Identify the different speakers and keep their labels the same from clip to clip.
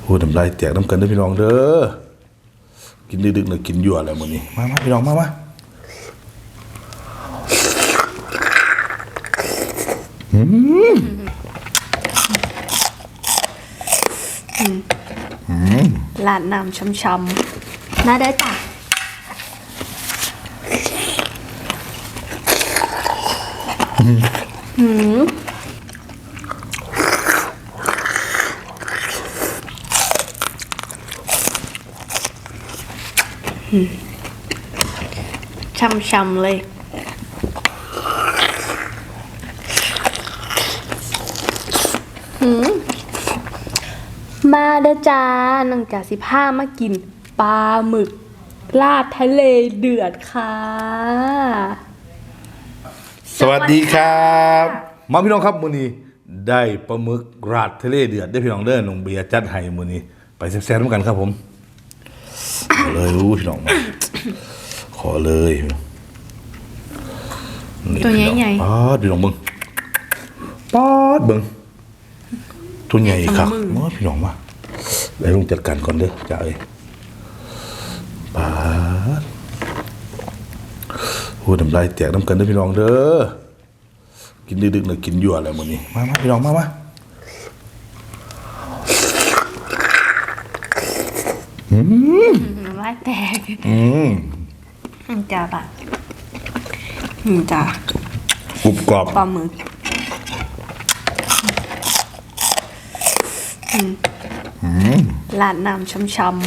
Speaker 1: โอ้น้ำลายแตกน้ำกันเด้อพี่น้องเด้อ กินดึกๆเลยกินยั่วแล้วมื้อนี้ มามาพี่น้องมามา
Speaker 2: ลาดน้ำช้ำๆน่าได้จ้ะหืม ช้ำๆเลยมาเด้อจ้านังจากสิผ้ามากินปลาหมึกลาดทะเลเดือดค่ะ
Speaker 1: สวัสดีครับ มาพี่น้องครับมื้อนี้ได้ปลาหมึกราดทะเลเดือดได้อพี่น้องเด้อน้องเบียร์จัดให้มื้อนี้ ไปแซ่บๆด้วยกันครับผมขอเลยอู้พี่น้องมา ขอเลยนี่
Speaker 2: ตัว
Speaker 1: พี่น้อง
Speaker 2: ใหญ่ๆ
Speaker 1: ป๊าดพี่น้องเบิ่งป๊าดเบิ่งตัวใหญ่ครับมาพี่น้องมาได้ลงจัดการก่อนเด้อจ้าเอ้ยป๊าดโอ้น้ำลายแตกน้ำกันเด้อพี่น้องเด้อกินดึกๆเลยกินยั่วแล้วมื้อนี้มามาพี่น้องมามา
Speaker 2: น้ำลายแตก
Speaker 1: อืม
Speaker 2: อืมจ้าปะอืมจ้าก
Speaker 1: รุบกรอบ
Speaker 2: ปลาหมึกลาดน้ำช้ำ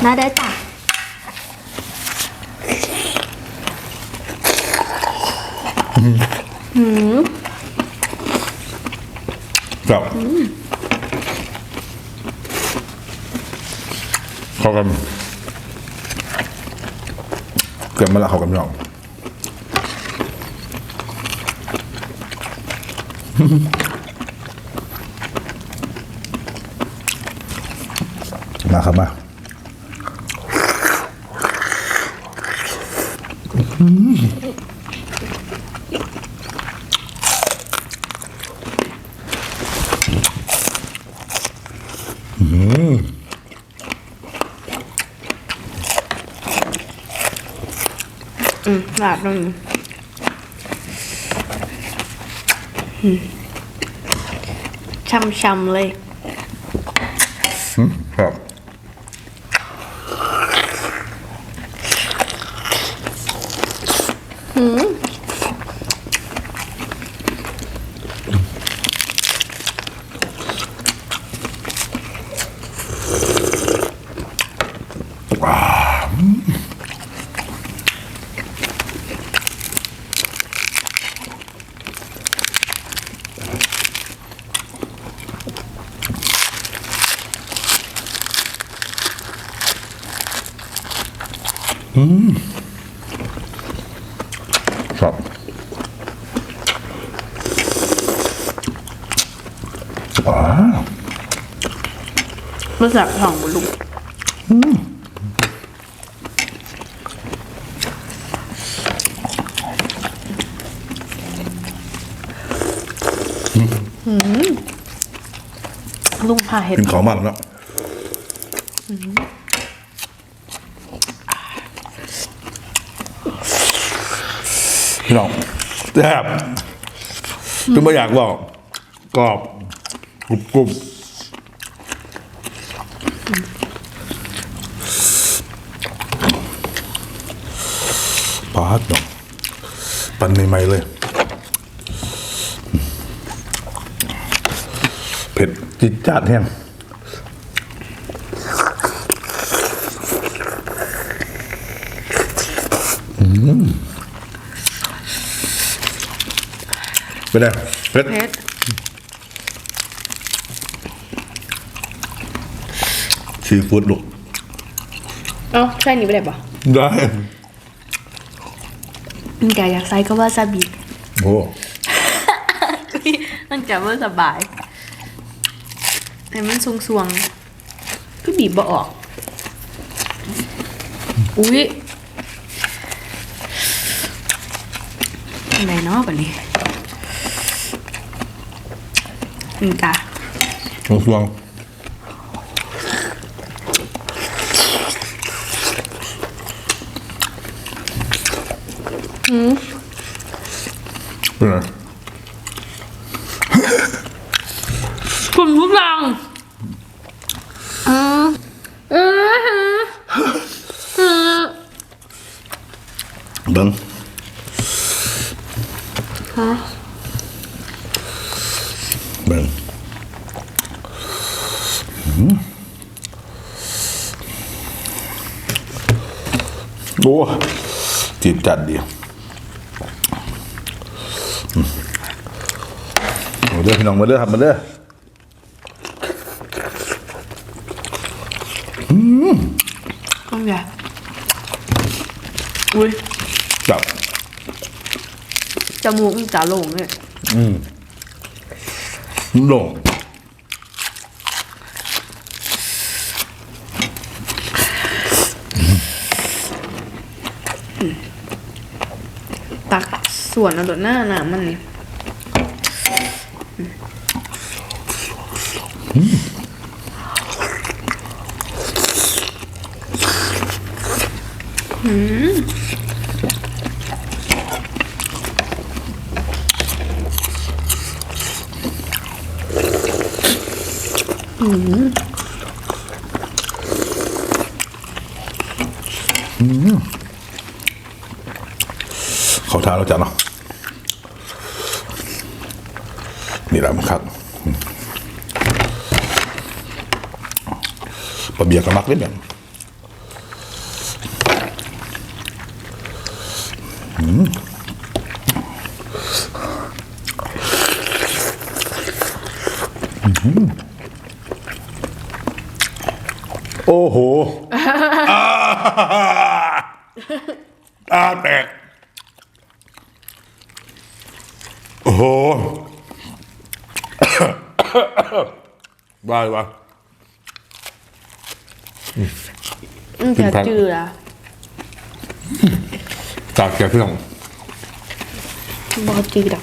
Speaker 2: ๆน่าได้จ้ะ
Speaker 1: ครับ เขากันเกิดมาละเขากันยองมาครับมา
Speaker 2: อืมลาดลงอืมช้ำๆเลย
Speaker 1: ครับ ครับว้าว
Speaker 2: มาสักสองบุลุงลุงพาเห็ด
Speaker 1: กินของมากแล้ว พี่น้องแซ่บจนไม่อยากบอกกรอบกรุบกรุบปาดเนาะปั่นใหม่ๆเลย เผ็ดจิดจัดแห้ง ไปได้เผ็ด
Speaker 2: เผ็ด
Speaker 1: ซีฟู้ดลูก
Speaker 2: เอ้าใช่นี่ไปได้ปะ
Speaker 1: ได้
Speaker 2: มันแกอยากใส่ก็ว่าซาบิ
Speaker 1: โอ้
Speaker 2: มันจะว่าสบายแต่มันสวงๆก็บีบบ่ออก อุ้ยอะไรเนาะบัดนี้ นี่จ้ะ
Speaker 1: ลงสวงเป็นไง
Speaker 2: คุณผู้ฟังอืมอืมอืม
Speaker 1: เบิ้ง
Speaker 2: ฮะ
Speaker 1: เบิ้งอืมโอ้ จิตจัดดีอืมมาเด้อพี่น้องมาเด้อครับมาเด้อ
Speaker 2: ต้องใหญ่อุ้ย
Speaker 1: จับ
Speaker 2: จมูกมันจะโลงเลย
Speaker 1: ลง
Speaker 2: ตักส่วนเอาดดหน้าหนามันนี่อืม
Speaker 1: เขาทานแล้วจ้ะเนาะนี่แหละมันครับอืม ปลาเบียร์กับมักเล่นแบบโอ้โห อาอาแตก โอ้โห บ้าเลยวะ
Speaker 2: มันจะจืดอะ
Speaker 1: จากแกเพื่อน
Speaker 2: บอจืดอะ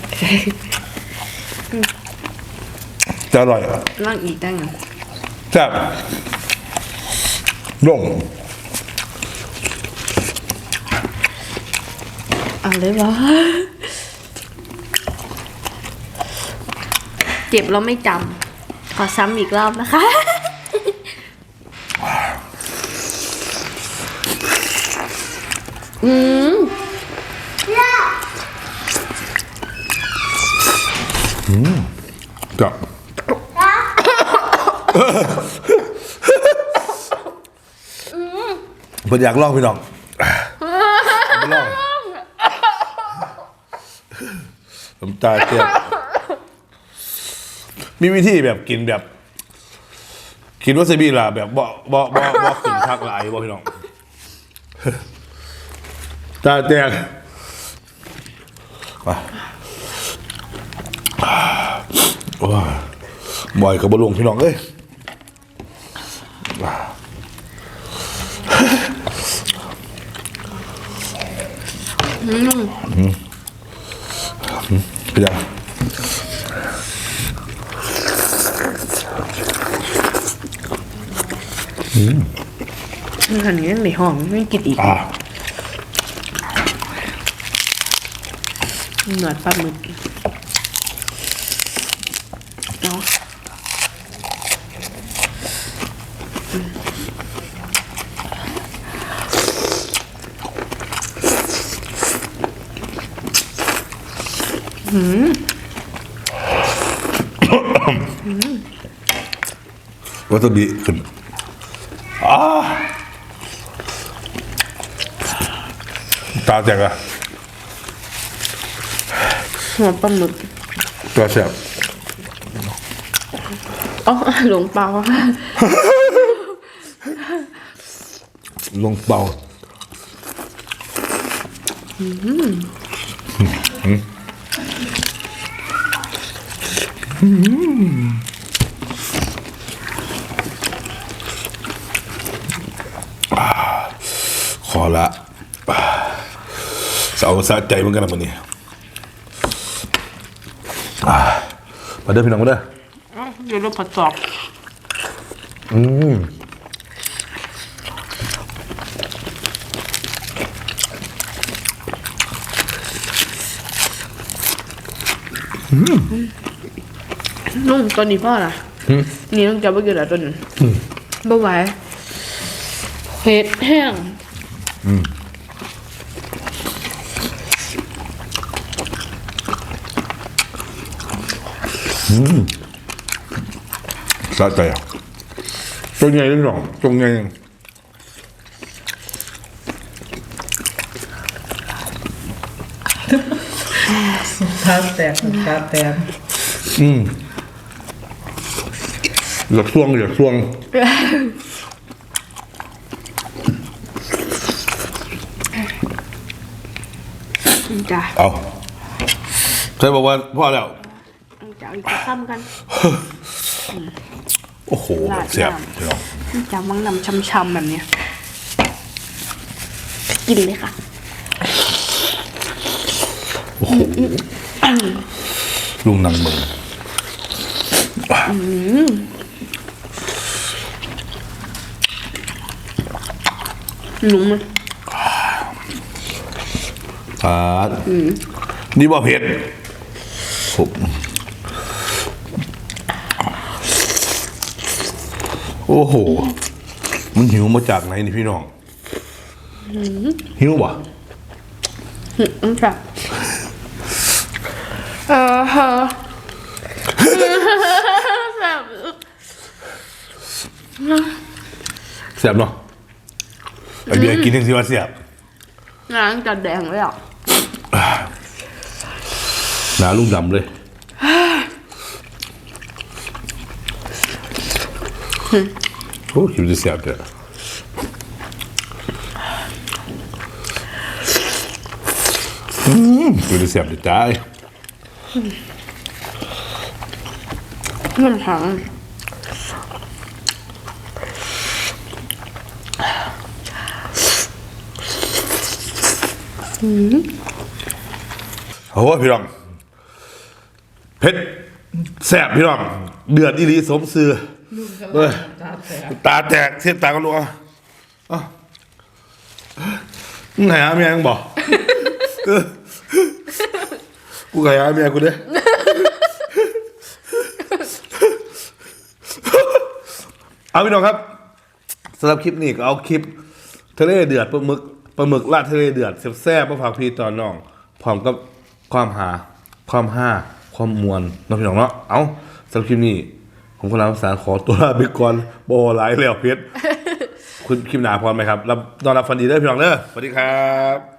Speaker 1: จะอร่อยอะ
Speaker 2: นั่งอีกได้ไง
Speaker 1: แซ่บลง
Speaker 2: อะไรวะเจ็บแล้วไม่จำ ขอซ้ำอีกรอบนะคะ อืม
Speaker 1: จับเพิ่นอยากลองพี่น้องมาลองน้ำตาเจียบ มีวิธีแบบกินแบบกินวาซาบิล่ะแบบบ่บ่บ่บ่ขึ้นทักหลายบ่พี่น้องตาแตกไปโอ้ยบ่อยกับบลงพี่น้องเอ้ยพี่ดา
Speaker 2: อันนี้ในห้องไม่กินอีก
Speaker 1: อ่า
Speaker 2: หนวดปลาหมึกเนาะ
Speaker 1: วาซาบิขึ้นอ่าตาแตกอะ
Speaker 2: หัวปลาหมึก
Speaker 1: ตาแสบ
Speaker 2: อ๋อหลงเปล่า
Speaker 1: ลงเบาขอละ เสาสะใจเหมือนกันนะมันนี่อ่ามาเด้อพี่น้องมาเด้อ
Speaker 2: เดี๋ยวเราผัดสอบ
Speaker 1: อืม
Speaker 2: นุ่มตัวนี้พ่อนะนี่ต้องจับไปกินอะไรตัวนี้บ่ไหวเผ็ดแห้ง
Speaker 1: สะใจอะตรงไงพี่น้องตรงไง
Speaker 3: ตาแตกตาแตก
Speaker 1: อืมเหลือช่วงเหลือช่วง
Speaker 2: จ้ะ
Speaker 1: เอาใครบอกว่าพ่อแล้ว
Speaker 2: จะเอาอีกสักซ้ำกัน
Speaker 1: โอ้โห
Speaker 2: ลาด
Speaker 1: เสียบ
Speaker 2: น้ำ
Speaker 1: พี่น้อง
Speaker 2: จะมังนำช้ำๆแบบเนี้ยกินเลยค่ะ
Speaker 1: ลุงนังมึง
Speaker 2: หนุ่มมัน
Speaker 1: อ่านี่บ่เผ็ดผม โอ้โห มันหิวมาจากไหนนี่พี่น้อง หิวบ่
Speaker 2: อืมค่ะเออฮะแบบ
Speaker 1: เสียบเนาะไอเบียร์กินถึงสิว่าเสียบ
Speaker 2: งานจะแดงเลยอะ
Speaker 1: หนาลุงดำเลย โอ้คิวจะเสียบเด้ออืมคิวจะเสียบเด้ อจ้าย
Speaker 2: มันถัง
Speaker 1: โอ้ยพี่น้องเพชรแสบพี่น้อง เดือดอีหลีสมซื้อ เอ้ย
Speaker 3: ตาแตก
Speaker 1: ตาแตกเสียบตากันลูกอะอะไหนอะเมียยังบอกเออกูไงอะเมียกูเด้เอาพี่น้องครับสำหรับคลิปนี้ก็เอาคลิปทะเลเดือดปลาหมึกปลาหมึกราดทะเลเดือดแซ่บๆมาฝากพี่ตอนน้องพร้อมกับความหา ความห้า ความมวลน้องพี่น้องเนาะเอาสำหรับคลิปนี้ ผมคุณรามสารขอตัวลาไปก่อนโบหลายแล้วเพชรคุณคลิปหนาพร้อมไหมครับรับนอนรับฟันดีเด้อพี่น้องเด้อสวัสดีครับ